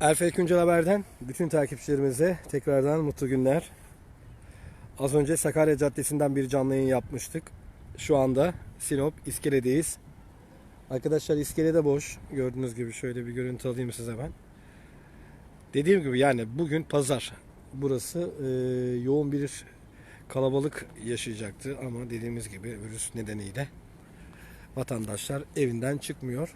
Erfek Güncel Haber'den bütün takipçilerimize tekrardan mutlu günler. Az önce Sakarya Caddesi'nden bir canlı yayın yapmıştık. Şu anda Sinop İskele'deyiz. Arkadaşlar İskele de boş. Gördüğünüz gibi şöyle bir görüntü alayım size ben. Dediğim gibi yani bugün pazar. Burası e, yoğun bir kalabalık yaşayacaktı ama dediğimiz gibi virüs nedeniyle vatandaşlar evinden çıkmıyor.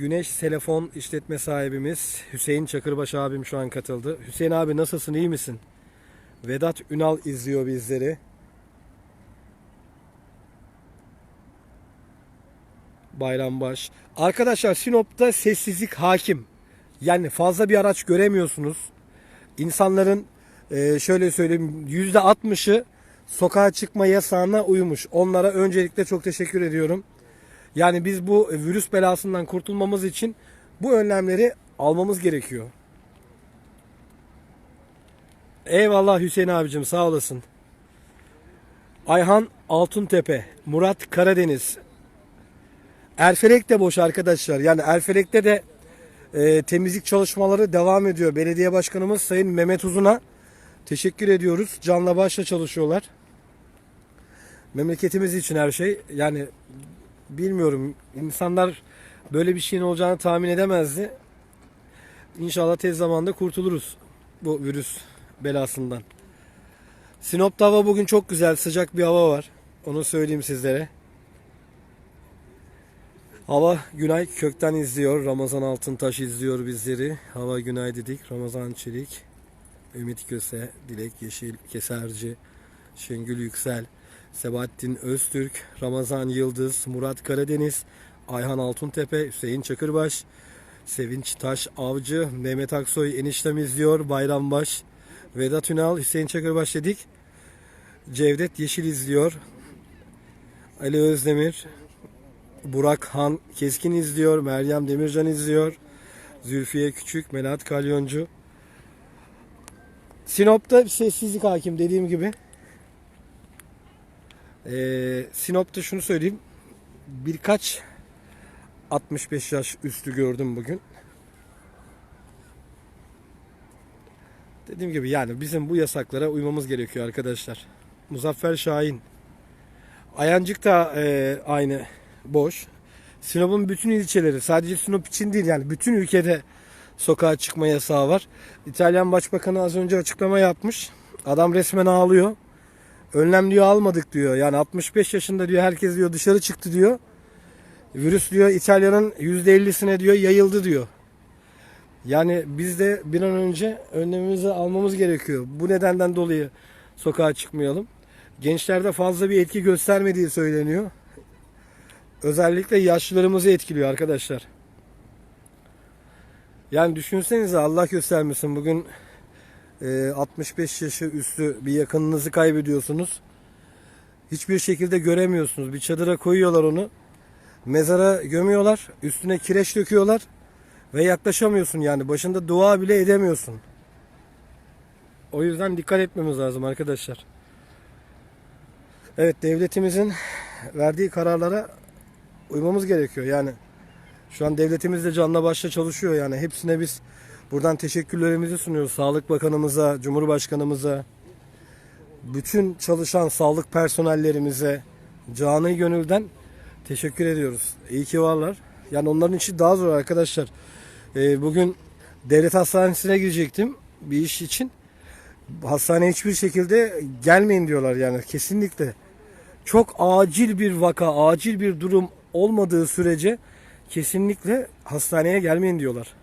Güneş Telefon işletme sahibimiz Hüseyin Çakırbaş abim şu an katıldı. Hüseyin abi nasılsın iyi misin? Vedat Ünal izliyor bizleri. Bayrambaş. Arkadaşlar Sinop'ta sessizlik hakim. Yani fazla bir araç göremiyorsunuz. İnsanların e, şöyle söyleyeyim %60'ı sokağa çıkma yasağına uymuş. Onlara öncelikle çok teşekkür ediyorum. Yani biz bu virüs belasından kurtulmamız için bu önlemleri almamız gerekiyor. Eyvallah Hüseyin abicim sağ olasın. Ayhan Altuntepe, Murat Karadeniz. Erfelek de boş arkadaşlar. Yani Erfelek'te de e, temizlik çalışmaları devam ediyor. Belediye Başkanımız Sayın Mehmet Uzun'a teşekkür ediyoruz. Canla başla çalışıyorlar. Memleketimiz için her şey. Yani bilmiyorum. İnsanlar böyle bir şeyin olacağını tahmin edemezdi. İnşallah tez zamanda kurtuluruz bu virüs belasından. Sinop'ta hava bugün çok güzel, sıcak bir hava var. Onu söyleyeyim sizlere. Hava Günay kökten izliyor. Ramazan Altıntaş izliyor bizleri. Hava Günay dedik. Ramazan Çelik, Ümit Köse, Dilek Yeşil, Keserci, Şengül Yüksel, Sebahattin Öztürk, Ramazan Yıldız, Murat Karadeniz, Ayhan Altuntepe, Hüseyin Çakırbaş, Sevinç Taş Avcı, Mehmet Aksoy eniştem izliyor, Bayrambaş, Vedat Ünal, Hüseyin Çakırbaş dedik. Cevdet Yeşil izliyor. Ali Özdemir, Burak Han Keskin izliyor, Meryem Demircan izliyor. Zülfiye Küçük, Melahat Kalyoncu. Sinop'ta sessizlik hakim dediğim gibi. Ee, Sinop'ta şunu söyleyeyim. Birkaç 65 yaş üstü gördüm bugün. Dediğim gibi yani bizim bu yasaklara uymamız gerekiyor arkadaşlar. Muzaffer Şahin. Ayancık da e, aynı boş. Sinop'un bütün ilçeleri sadece Sinop için değil yani bütün ülkede sokağa çıkma yasağı var. İtalyan Başbakanı az önce açıklama yapmış. Adam resmen ağlıyor. Önlem diyor almadık diyor. Yani 65 yaşında diyor herkes diyor dışarı çıktı diyor. Virüs diyor İtalya'nın %50'sine diyor yayıldı diyor. Yani biz de bir an önce önlemimizi almamız gerekiyor. Bu nedenden dolayı sokağa çıkmayalım. Gençlerde fazla bir etki göstermediği söyleniyor. Özellikle yaşlılarımızı etkiliyor arkadaşlar. Yani düşünsenize Allah göstermesin bugün 65 yaşı üstü bir yakınınızı kaybediyorsunuz. Hiçbir şekilde göremiyorsunuz. Bir çadıra koyuyorlar onu. Mezara gömüyorlar. Üstüne kireç döküyorlar. Ve yaklaşamıyorsun yani. Başında dua bile edemiyorsun. O yüzden dikkat etmemiz lazım arkadaşlar. Evet devletimizin verdiği kararlara uymamız gerekiyor. Yani şu an devletimiz de canla başla çalışıyor yani. Hepsine biz buradan teşekkürlerimizi sunuyoruz. Sağlık Bakanımıza, Cumhurbaşkanımıza, bütün çalışan sağlık personellerimize canı gönülden teşekkür ediyoruz. İyi ki varlar. Yani onların için daha zor arkadaşlar. Ee, bugün devlet hastanesine girecektim bir iş için. Hastaneye hiçbir şekilde gelmeyin diyorlar yani kesinlikle. Çok acil bir vaka, acil bir durum olmadığı sürece kesinlikle hastaneye gelmeyin diyorlar.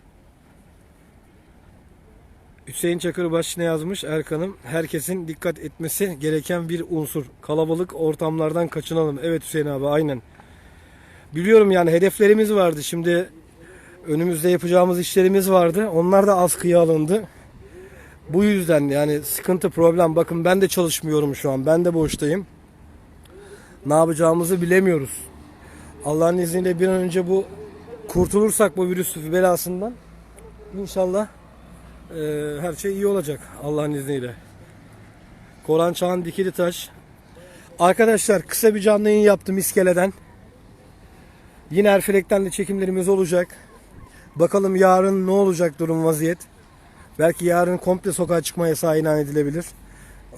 Hüseyin Çakırbaş ne yazmış Erkan'ım? Herkesin dikkat etmesi gereken bir unsur. Kalabalık ortamlardan kaçınalım. Evet Hüseyin abi aynen. Biliyorum yani hedeflerimiz vardı. Şimdi önümüzde yapacağımız işlerimiz vardı. Onlar da askıya alındı. Bu yüzden yani sıkıntı problem. Bakın ben de çalışmıyorum şu an. Ben de boştayım. Ne yapacağımızı bilemiyoruz. Allah'ın izniyle bir an önce bu kurtulursak bu virüs belasından inşallah her şey iyi olacak Allah'ın izniyle. Koran Çağan Dikili Taş. Arkadaşlar kısa bir canlı yayın yaptım iskeleden. Yine Erfelek'ten de çekimlerimiz olacak. Bakalım yarın ne olacak durum vaziyet. Belki yarın komple sokağa çıkma yasağı ilan edilebilir.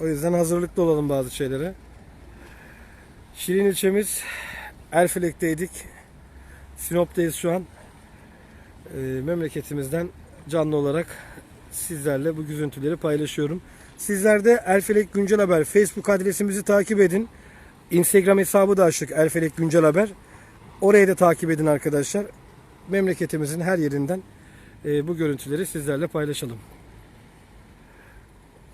O yüzden hazırlıklı olalım bazı şeylere. Şirin ilçemiz Erfelek'teydik. Sinop'tayız şu an. Ee, memleketimizden canlı olarak sizlerle bu üzüntüleri paylaşıyorum. Sizler de Erfelek Güncel Haber Facebook adresimizi takip edin. Instagram hesabı da açtık Erfelek Güncel Haber. Orayı da takip edin arkadaşlar. Memleketimizin her yerinden e, bu görüntüleri sizlerle paylaşalım.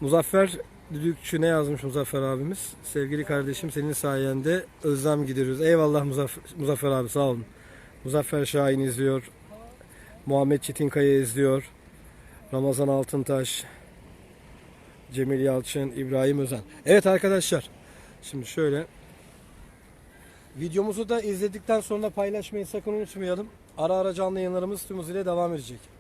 Muzaffer Düdükçü ne yazmış Muzaffer abimiz? Sevgili kardeşim senin sayende özlem gideriyoruz. Eyvallah Muzaffer, Muzaffer abi sağ olun. Muzaffer Şahin izliyor. Muhammed Çetinkaya izliyor. Ramazan Altıntaş. Cemil Yalçın, İbrahim Özen. Evet arkadaşlar. Şimdi şöyle Videomuzu da izledikten sonra paylaşmayı sakın unutmayalım. Ara ara canlı yayınlarımız tüm hızıyla devam edecek.